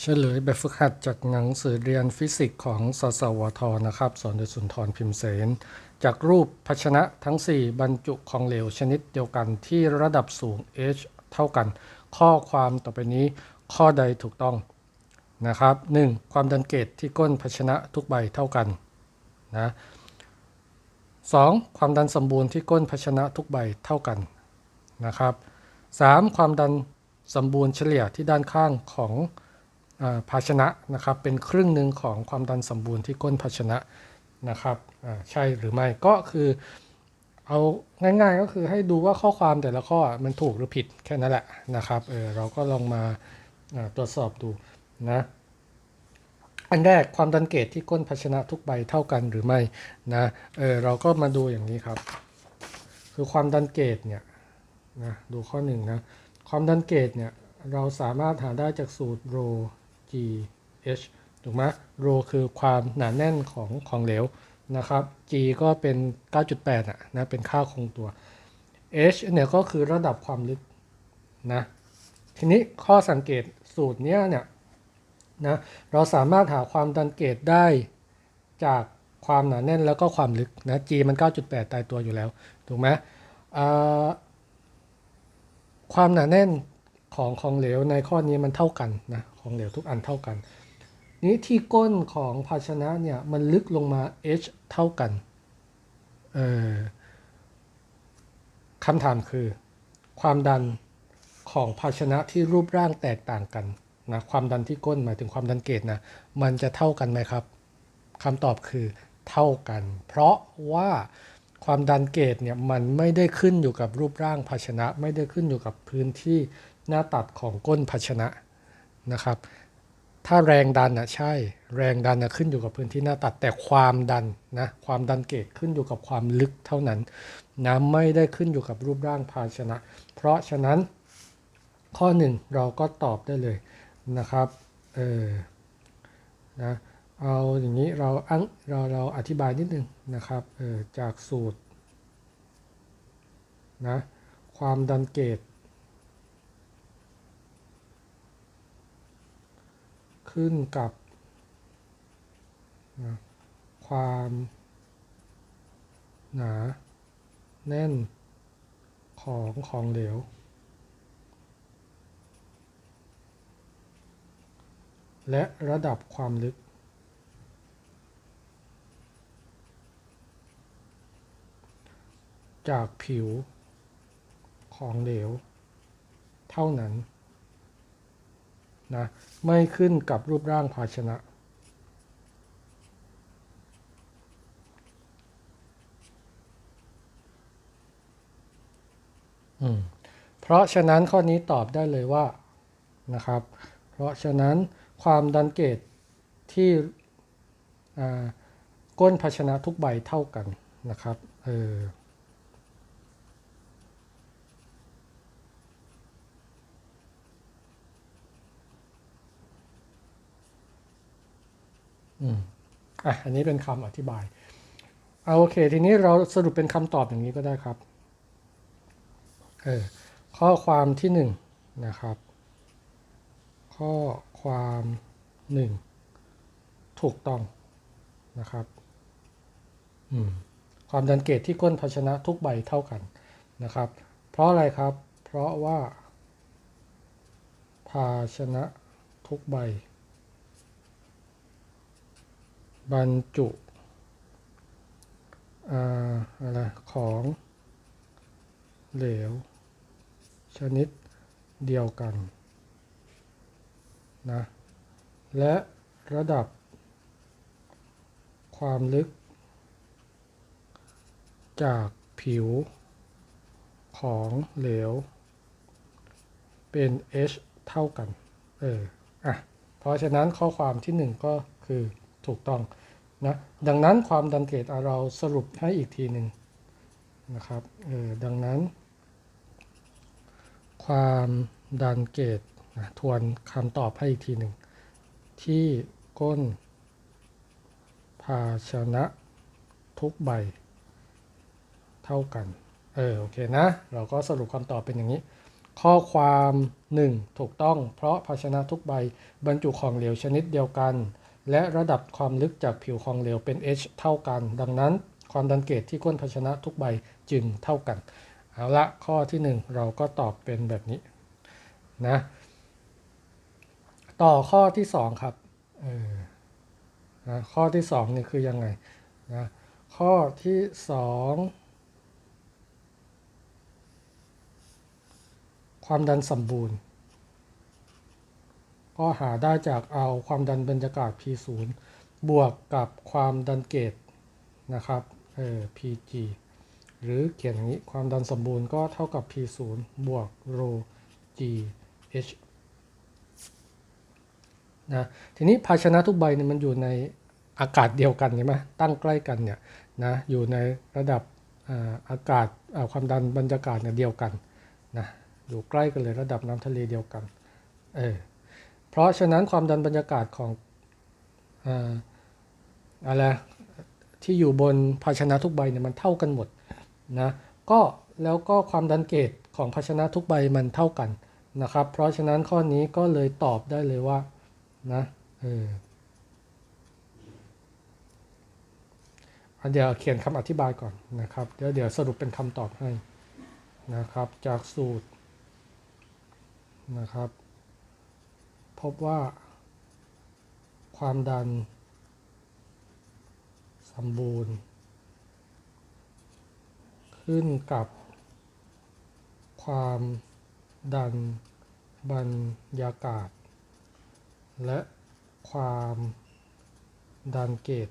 เฉลยแบบฝึกหัดจากหนังสือเรียนฟิสิกส์ของสสวทนะครับ สอนโดยสุนทรพิมพ์เสน จากรูปภาชนะทั้ง 4 บรรจุของเหลวชนิดเดียวกันที่ระดับสูง h เท่ากัน ข้อความต่อไปนี้ข้อใดถูกต้องนะครับ 1. ความดันเกตที่ก้นภาชนะทุกใบเท่ากันนะ 2. ความดันสมบูรณ์ที่ก้นภาชนะทุกใบเท่ากันนะครับ 3. ความดันสมบูรณ์เฉลี่ยที่ด้านข้างของ ภาชนะนะครับเป็นครึ่งหนึ่งของความดันสมบูรณ์ที่ก้นภาชนะนะครับใช่หรือไม่ก็คือเอาง่ายๆก็คือให้ดูว่าข้อความแต่ละข้อมันถูกหรือผิดแค่นั้นแหละนะครับเออเราก็ลองมาตรวจสอบดูนะอันแรกความดันเกตที่ก้นภาชนะทุกใบเท่ากันหรือไม่นะเออเราก็มาดูอย่างนี้ครับ คือความดันเกตเนี่ยนะดูข้อหนึ่งนะความดันเกตเนี่ยเราสามารถหาได้จากสูตร ρ g G, H ถูกไหม ρ คือความหนาแน่นของของเหลวนะครับ g ก็เป็น 9.8อะนะเป็นค่าคงตัว h เนี่ยก็คือระดับความลึกนะทีนี้ข้อสังเกตสูตรเนี้ยเนี่ยนะเราสามารถหาความดันเกตได้จากความหนาแน่นแล้วก็ความลึกนะ g มัน 9.8 ตายตัวอยู่แล้ว ถูกไหมความหนาแน่น ของของเหลวในข้อนี้มันเท่ากันนะของเหลวทุกอันเท่ากัน นี้ที่ก้นของภาชนะเนี่ยมันลึกลงมา h เท่ากันเออคำถามคือ ความดันของภาชนะที่รูปร่างแตกต่างกันนะความดันที่ก้นหมายถึงความดันเกตนะมันจะเท่ากันไหมครับคำตอบคือเท่ากัน เพราะว่าความดันเกตเนี่ยมันไม่ได้ขึ้นอยู่กับรูปร่างภาชนะ ไม่ได้ขึ้นอยู่กับพื้นที่ หน้าตัดของก้นภาชนะนะครับ ถ้าแรงดันนะใช่ แรงดันนะขึ้นอยู่กับพื้นที่หน้าตัดแต่ความดันนะความดันเกตขึ้นอยู่กับความลึกเท่านั้นนะไม่ได้ขึ้นอยู่กับรูปร่างภาชนะ เพราะฉะนั้นข้อหนึ่งเราก็ตอบได้เลยนะครับเออนะเอาอย่างนี้เราอังเราเราอธิบายนิดนึงนะครับเออจากสูตรนะความดันเกต ขึ้นกับนะความหนาแน่นของของเหลว และระดับความลึก จากผิวของเหลว เท่านั้น นะไม่ขึ้นกับรูปร่างภาชนะ เพราะฉะนั้นข้อนี้ตอบได้เลยว่านะครับ เพราะฉะนั้นความดันเกตที่ก้นภาชนะทุกใบเท่ากันนะครับเออ อืมอะอันนี้เป็นคำอธิบายเอาโอเค ทีนี้เราสรุปเป็นคำตอบอย่างนี้ก็ได้ครับเออข้อความที่หนึ่งนะครับ ข้อความหนึ่งถูกต้องนะครับอืมความดันเกตที่ก้นภาชนะทุกใบเท่ากันนะครับ เพราะอะไรครับ เพราะว่า ภาชนะทุกใบ บรรจุอะไรของเหลว ชนิดเดียวกันนะและระดับความลึก จากผิวของเหลว เป็น h เท่ากัน เออ อะ เพราะฉะนั้นข้อความที่หนึ่งก็คือ ถูกต้องนะดังนั้นความดันเกตเราสรุปให้อีกทีหนึ่งนะครับเออดังนั้น ความดันเกตนะทวนคำตอบให้อีกทีหนึ่ง ที่ก้น ภาชนะทุกใบ เท่ากัน เออโอเคนะ เราก็สรุปคำตอบเป็นอย่างนี้ ข้อความ 1 ถูกต้อง เพราะภาชนะทุกใบบรรจุของเหลวชนิดเดียวกัน และระดับความลึกจากผิวของเหลวเป็น H เท่ากัน ดังนั้นความดันเกตที่ก้นภาชนะทุกใบจึงเท่ากัน เอาละข้อที่ 1 เราก็ตอบเป็นแบบนี้นะต่อข้อที่2ครับออนะข้อที่2นี่คือยังไงนะข้อที่ 2 ความดันสมบูรณ์ ก็หาได้จากเอาความดันบรรยากาศ P0 บวกกับความดันเกตนะครับเออ PG หรือเขียนอย่างนี้ความดันสมบูรณ์ก็เท่ากับ P0 บวก ρ G H นะทีนี้ภาชนะทุกใบเนี่ยมันอยู่ในอากาศเดียวกันใช่ไหมตั้งใกล้กันเนี่ยนะอยู่ในระดับอากาศาความดันบรรยากาศเนี่ยเดียวกันนะอยู่ใกล้กันเลยระดับน้ำทะเลเดียวกันเออ เพราะฉะนั้นความดันบรรยากาศของอ่าอะไรที่อยู่บนภาชนะทุกใบเนี่ยมันเท่ากันหมดนะก็แล้วก็ความดันเกตของภาชนะทุกใบมันเท่ากันนะครับ เพราะฉะนั้นข้อนี้ก็เลยตอบได้เลยว่านะเออเดี๋ยวเขียนคำอธิบายก่อนนะครับ เดี๋ยวเดี๋ยวสรุปเป็นคำตอบให้นะครับ จากสูตรนะครับ พบว่า ความดัน สมบูรณ์ ขึ้นกับความดันบรรยากาศ และความดันเกต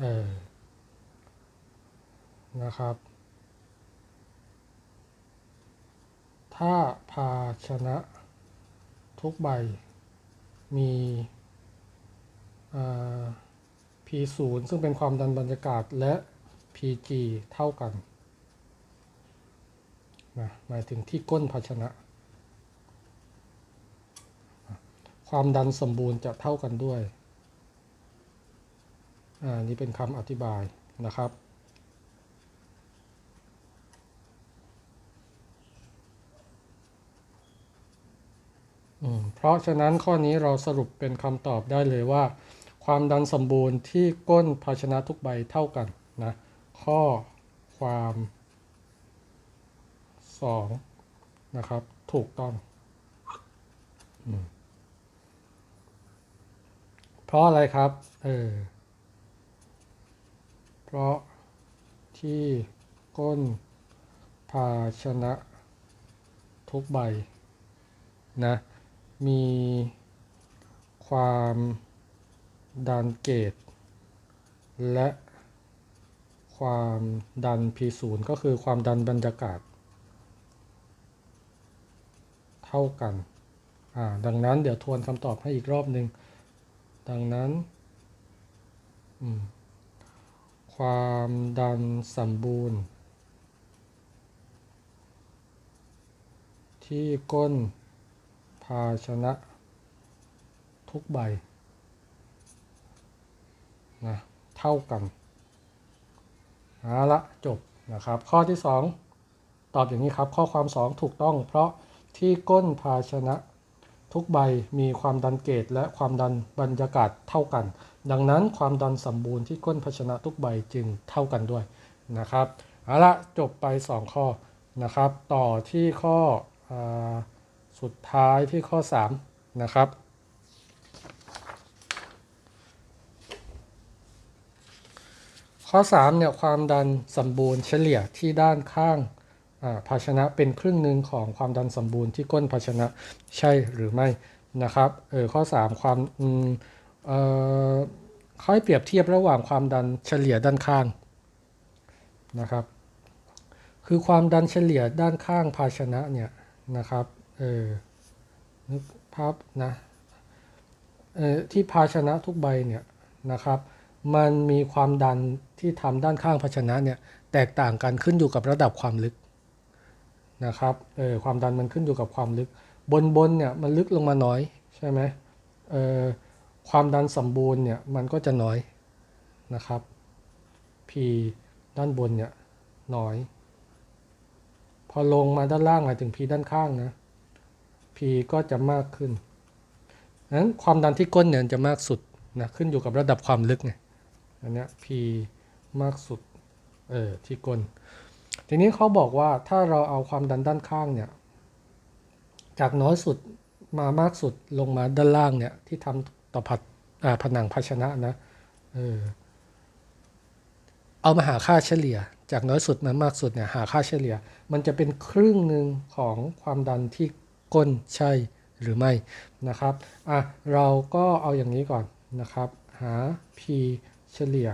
เออนะครับ ถ้าภาชนะ ทุกใบ มี P0 ซึ่งเป็นความดันบรรยากาศและ PG เท่ากันนะหมายถึงที่ก้นภาชนะ ความดันสมบูรณ์จะเท่ากันด้วย อ่า นี่เป็นคำอธิบายนะครับ เพราะฉะนั้นข้อนี้เราสรุปเป็นคำตอบได้เลยว่า ความดันสมบูรณ์ที่ก้นภาชนะทุกใบเท่ากันนะข้อความสองนะครับ ถูกต้องอเพราะอะไรครับ เออ เพราะที่ก้นภาชนะทุกใบนะ มีความดันเกต และความดัน P0 ก็คือความดันบรรยากาศ เท่ากัน ดังนั้นเดี๋ยวทวนคำตอบให้อีกรอบหนึ่ง ดังนั้น ความดันสมบูรณ์ ที่ก้นาชนะ ทุกใบนะเท่ากันเอาละจบนะครับ ข้อที่ 2 ตอบอย่างนี้ครับ ข้อความ 2 ถูกต้อง เพราะที่ก้นภาชนะทุกใบมีความดันเกตและความดันบรรยากาศเท่ากัน ดังนั้นความดันสมบูรณ์ที่ก้นภาชนะทุกใบจึงเท่ากันด้วยนะครับเอาละจบไป 2 ข้อนะครับ ต่อที่ข้ออ สุดท้ายที่ข้อ 3 นะครับ ข้อ3เนี่ยความดันสมบูรณ์เฉลี่ยที่ด้านข้างภาชนะเป็นครึ่งหนึ่งของความดันสมบูรณ์ที่ก้นภาชนะใช่หรือไม่นะครับเออข้อ 3 ความอืมเอ่อค่อยเปรียบเทียบระหว่างความดันเฉลี่ยด้านข้างนะครับ คือความดันเฉลี่ยด้านข้างภาชนะเนี่ยนะครับ เออนึกภาพนะเออที่ภาชนะทุกใบเนี่ยนะครับมันมีความดันที่ทำด้านข้างภาชนะเนี่ยแตกต่างกันขึ้นอยู่กับระดับความลึกนะครับเออความดันมันขึ้นอยู่กับความลึก บนบนเนี่ยมันลึกลงมาน้อยใช่ไหมเออความดันสมบูรณ์เนี่ยมันก็จะน้อยนะครับ P ด้านบนเนี่ยน้อย พอลงมาด้านล่างหมายถึง p ด้านข้างนะ p ก็จะมากขึ้นนั้นความดันที่ก้นเนี่ยจะมากสุดนะขึ้นอยู่กับระดับความลึกไงอันนี้ p มากสุดเออที่ก้นทีนี้เขาบอกว่าถ้าเราเอาความดันด้านข้างเนี่ยจากน้อยสุดมามากสุดลงมาด้านล่างเนี่ยที่ทำต่อผัดผนังภาชนะนะเออเอามาหาค่าเฉลี่ย จากน้อยสุดมามากสุดเนี่ยหาค่าเฉลี่ย มันจะเป็นครึ่งหนึ่งของความดันที่ ก้นใช่หรือไม่นะครับอะเราก็เอาอย่างนี้ก่อนนะครับ หา p เฉลี่ย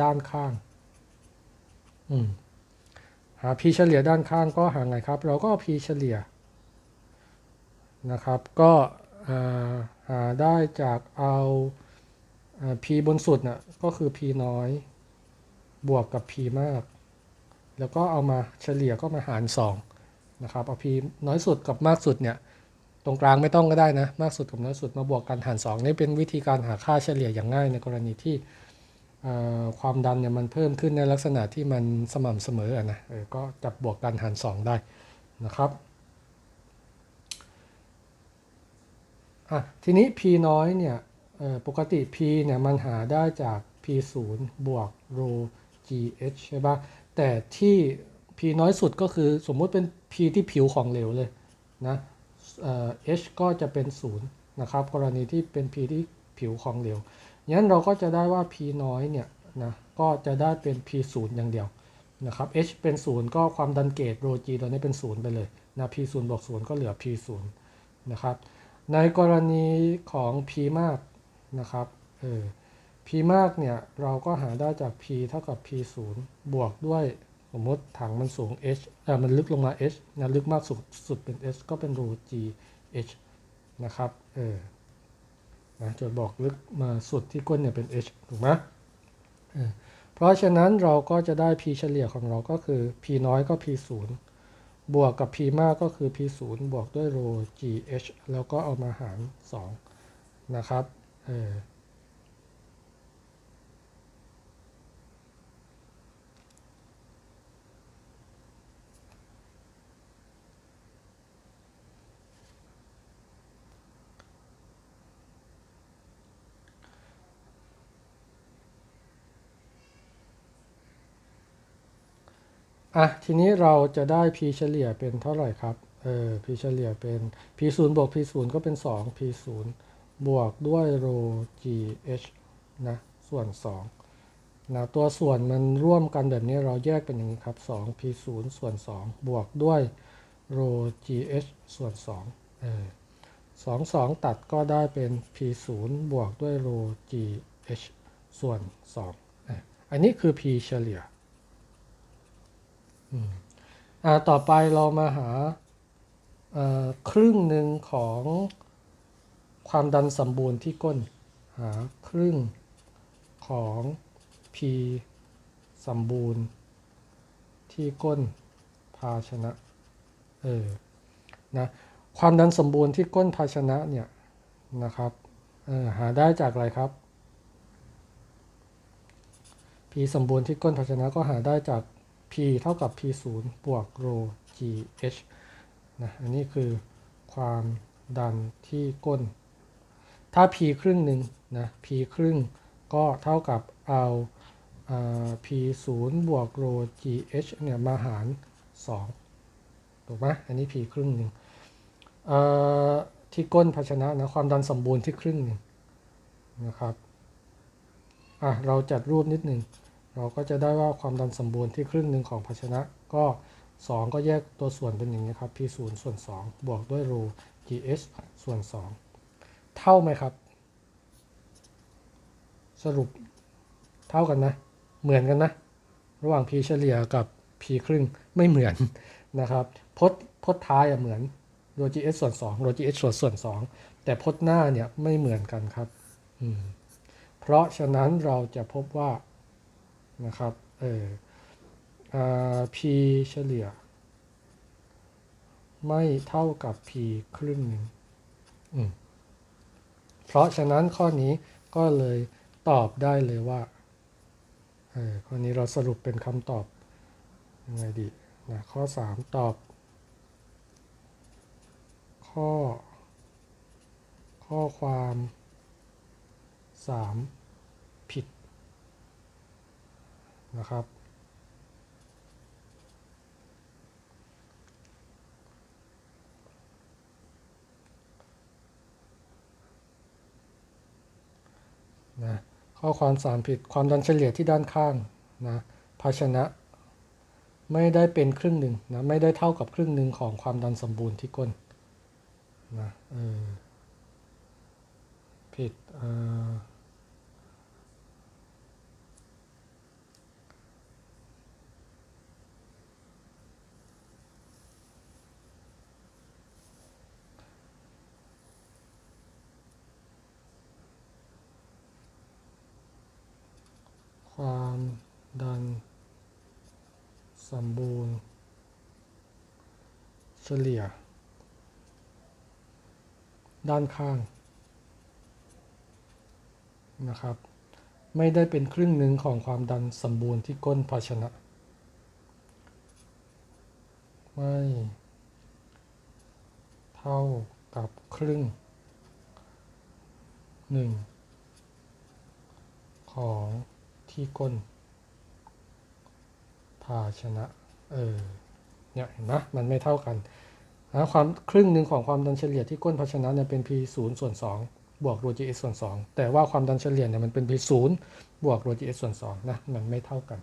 ด้านข้างอืมหา p เฉลี่ยด้านข้างก็หาไงครับ เราก็ p เฉลี่ยนะครับ ก็หาได้จากเอาอ่า p บนสุดน่ะก็คือ p น้อย บวกกับ p มาก แล้วก็เอามาเฉลี่ยก็มาหาร2นะครับเอา p น้อยสุดกับมากสุดเนี่ยตรงกลางไม่ต้องก็ได้นะ มากสุดกับน้อยสุดมาบวกกันหาร2นี่เป็นวิธีการหาค่าเฉลี่ยอย่างง่ายในกรณีที่ความดันเนี่ยมันเพิ่มขึ้นในลักษณะที่มันสม่ำเสมอนะออก็จับบวกกันหาร 2 ได้นะครับอะทีนี้ p น้อยเนี่ยปกติ p เนี่ยมันหาได้จาก p 0บวก rho gh ใช่ปะแต่ที่ p น้อยสุดก็คือสมมุติเป็น p ที่ผิวของเหลวเลยนะเอ่อ h ก็จะเป็น 0 นะครับ กรณีที่เป็น p ที่ผิวของเหลวงั้นเราก็จะได้ว่า p น้อยเนี่ยนะก็จะได้เป็น p 0อย่างเดียวนะครับ h เป็น 0 ก็ความดันเกต rho g ตัวนี้เป็น 0 ไปเลยนะ p 0บวก0ก็เหลือ p 0นะครับ ในกรณีของ p มากนะครับเออ มากเนี่ยเราก็หาได้จาก p เท่ากับ p 0บวกด้วยสมมติถังมันสูง h เอ่มันลึกลงมา h นะลึกมากสุดสุดเป็น h ก็เป็น rho g h นะครับเออนะจทย์บอกลึกมาสุดที่ก้นเนี่ยเป็น h ถูกไหมเออเพราะฉะนั้นเราก็จะได้ p เฉลี่ยของเราก็คือ p น้อยก็ p 0บวกกับ p มากก็คือ p 0บวกด้วย rho gh แล้วก็เอามาหาร 2 นะครับเออ อะทีนี้เราจะได้ p เฉลี่ยเป็นเท่าไหร่ครับเออ p เฉลี่ยเป็น p 0บวก p 0ก็เป็น 2 p 0บวกด้วย rho gh นะส่วน2นะตัวส่วนมันร่วมกันแบบนี้เราแยกเป็นอย่างนี้ครับ2 p 0ส่วน 2 บวกด้วย rho gh ส่วน2เออ2 2 ตัดก็ได้เป็น p 0บวกด้วย rho gh ส่วน2เอออันนี้คือ p เฉลี่ย ต่อไปเรามาหาครึ่งหนึ่งของความดันสมบูรณ์ที่ก้น หาครึ่งของ p สมบูรณ์ ที่ก้นภาชนะ เออ นะ ความดันสมบูรณ์ที่ก้นภาชนะเนี่ยนะครับออหาได้จากอะไรครับ p สมบูรณ์ที่ก้นภาชนะก็หาได้จาก p เท่ากับ p 0บวก rho gh นะอันนี้คือความดันที่ก้น ถ้า p ครึ่งหนึ่งนะ p ครึ่งก็เท่ากับเอาอ่า p 0บวก rho gh เนี่ยมาหาร 2 ถูกไหมอันนี้ p ครึ่งหนึ่งที่ก้นภาชนะนะความดันสมบูรณ์ที่ครึ่งหนึ่งนะครับอะเราจัดรูปนิดหนึ่ง เราก็จะได้ว่าความดันสมบูรณ์ที่ครึ่งหนึ่งของภาชนะ ก็ 2 ก็แยกตัวส่วนเป็นอย่างนี้ครับ p 0ส่วน 2 บวกด้วย rho gh ส่วน 2 เท่าไหมครับ สรุปเท่ากันนะ เหมือนกันนะ ระหว่าง p เฉลี่ยกับ p ครึ่งไม่เหมือนนะครับพจน์พจน์ท้ายอะเหมือน rho gh ส่วน2 rho gh ส่วนส่วน2แต่พจน์หน้าเนี่ยไม่เหมือนกันครับ เพราะฉะนั้นเราจะพบว่า นะครับเออ p เฉลี่ย ไม่เท่ากับ p ครึ่งหนึ่งเพราะฉะนั้นข้อนี้ก็เลยตอบได้เลยว่าเออข้อนี้เราสรุปเป็นคำตอบยังไงดีนะข้อ 3 ตอบ ข้อ ข้อความ 3 ผิด นะครับ นะข้อความสามผิดความดันเฉลี่ยที่ด้านข้างนะภาชนะ ไม่ได้เป็นครึ่งหนึ่งนะไม่ได้เท่ากับครึ่งหนึ่งของความดันสมบูรณ์ที่ก้นนะเออผิดเออ ความดัน สมบูรณ์ เฉลี่ย ด้านข้างนะครับ ไม่ได้เป็นครึ่งหนึ่งของความดันสมบูรณ์ที่ก้นภาชนะ ไม่ เท่ากับครึ่งหนึ่งของ ที่ก้น ภาชนะ เออ เนี่ยเห็นไหมมันไม่เท่ากันนะความครึ่งหนึ่งของความดันเฉลี่ยที่ก้นภาชนะเนี่ยเป็น p 0ส่วน2บวก rho gs ส่วน 2 แต่ว่าความดันเฉลี่ยเนี่ยมันเป็น p 0บวก rho gs ส่วน2นะ มันไม่เท่ากัน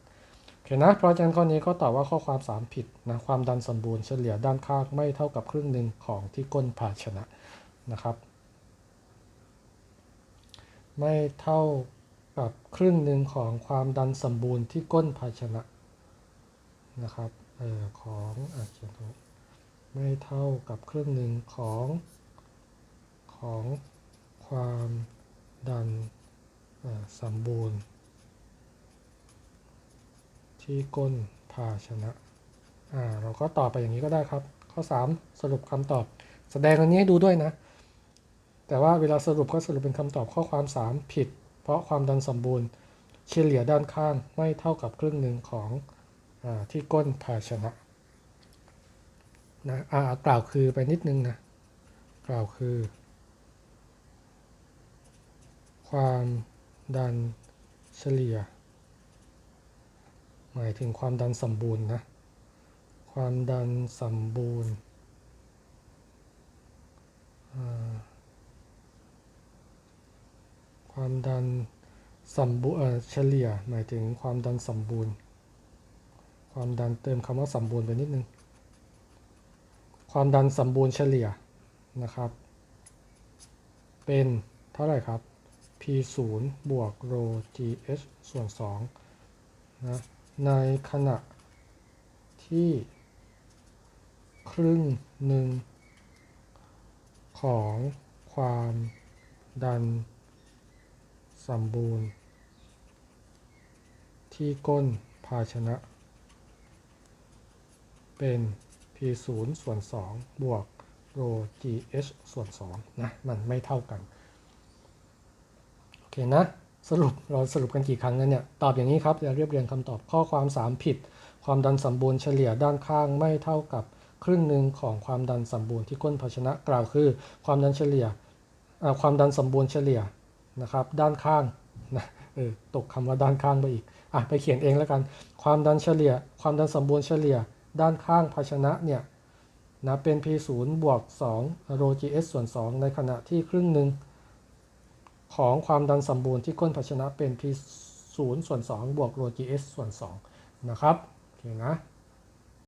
โอเคนะเพราะฉะนั้นข้อนี้ก็ตอบว่าข้อความ 3 ผิดนะความดันสมบูรณ์เฉลี่ยด้านข้างไม่เท่ากับครึ่งหนึ่งของที่ก้นภาชนะนะครับ ไม่เท่า กับครึ่งหนึ่งของความดันสมบูรณ์ที่ก้นภาชนะนะครับออของอะเขียนตรงนี้ไม่เท่ากับครึ่งหนึ่งของของความดันสมบูรณ์ ที่ก้นภาชนะอ่าเราก็ตอบไปอย่างนี้ก็ได้ครับ ข้อ 3 สรุปคำตอบ แสดงอันนี้ให้ดูด้วยนะ แต่ว่าเวลาสรุปก็สรุปเป็นคำตอบข้อความ 3 ผิด เพราะความดันสมบูรณ์เฉลี่ยด้านข้างไม่เท่ากับครึ่งหนึ่งของอที่ก้นภาชนะนะอ่ากล่าวคือไปนิดนึงนะกล่าวคือ ความดันเฉลี่ย หมายถึงความดันสมบูรณ์นะความดันสมบูรณ์อ่า ความดันสมบูเฉลี่ยหมายถึงความดันสมบูรณ์ ความดันเติมคำว่าสมบูรณ์ไปนิดนึง ความดันสมบูรณ์เฉลี่ยนะครับ เป็นเท่าไหร่ครับ p 0บวก rho gs ส่วน2นะในขณะที่ครึ่งหนึ่งของความดัน สมบูรณ์ ที่ก้นภาชนะ เป็น p 0ส่วน2บวก rho gs ส่วน2นะมันไม่เท่ากัน โอเคนะ สรุปเราสรุปกันกี่ครั้งแล้วเนี่ย ตอบอย่างนี้ครับจะเรียบเรียงคำตอบข้อความ 3 ผิด ความดันสมบูรณ์เฉลี่ยด้านข้างไม่เท่ากับครึ่งหนึ่งของความดันสมบูรณ์ที่ก้นภาชนะกล่าวคือ ความดันเฉลี่ยความดันสมบูรณ์เฉลี่ย นะครับด้านข้างนะเออตกคำว่าด้านข้างไปอีกอะไปเขียนเองแล้วกัน ความดันเฉลี่ย ความดันสมบูรณ์เฉลี่ย ด้านข้างภาชนะเนี่ยนะเป็น p 0 บวก2 rogs ส่วน 2 ในขณะที่ครึ่งหนึ่งของความดันสมบูรณ์ที่ก้นภาชนะเป็น p 0 ส่วน 2 บวก rogs ส่วน 2 นะครับ โอเคนะ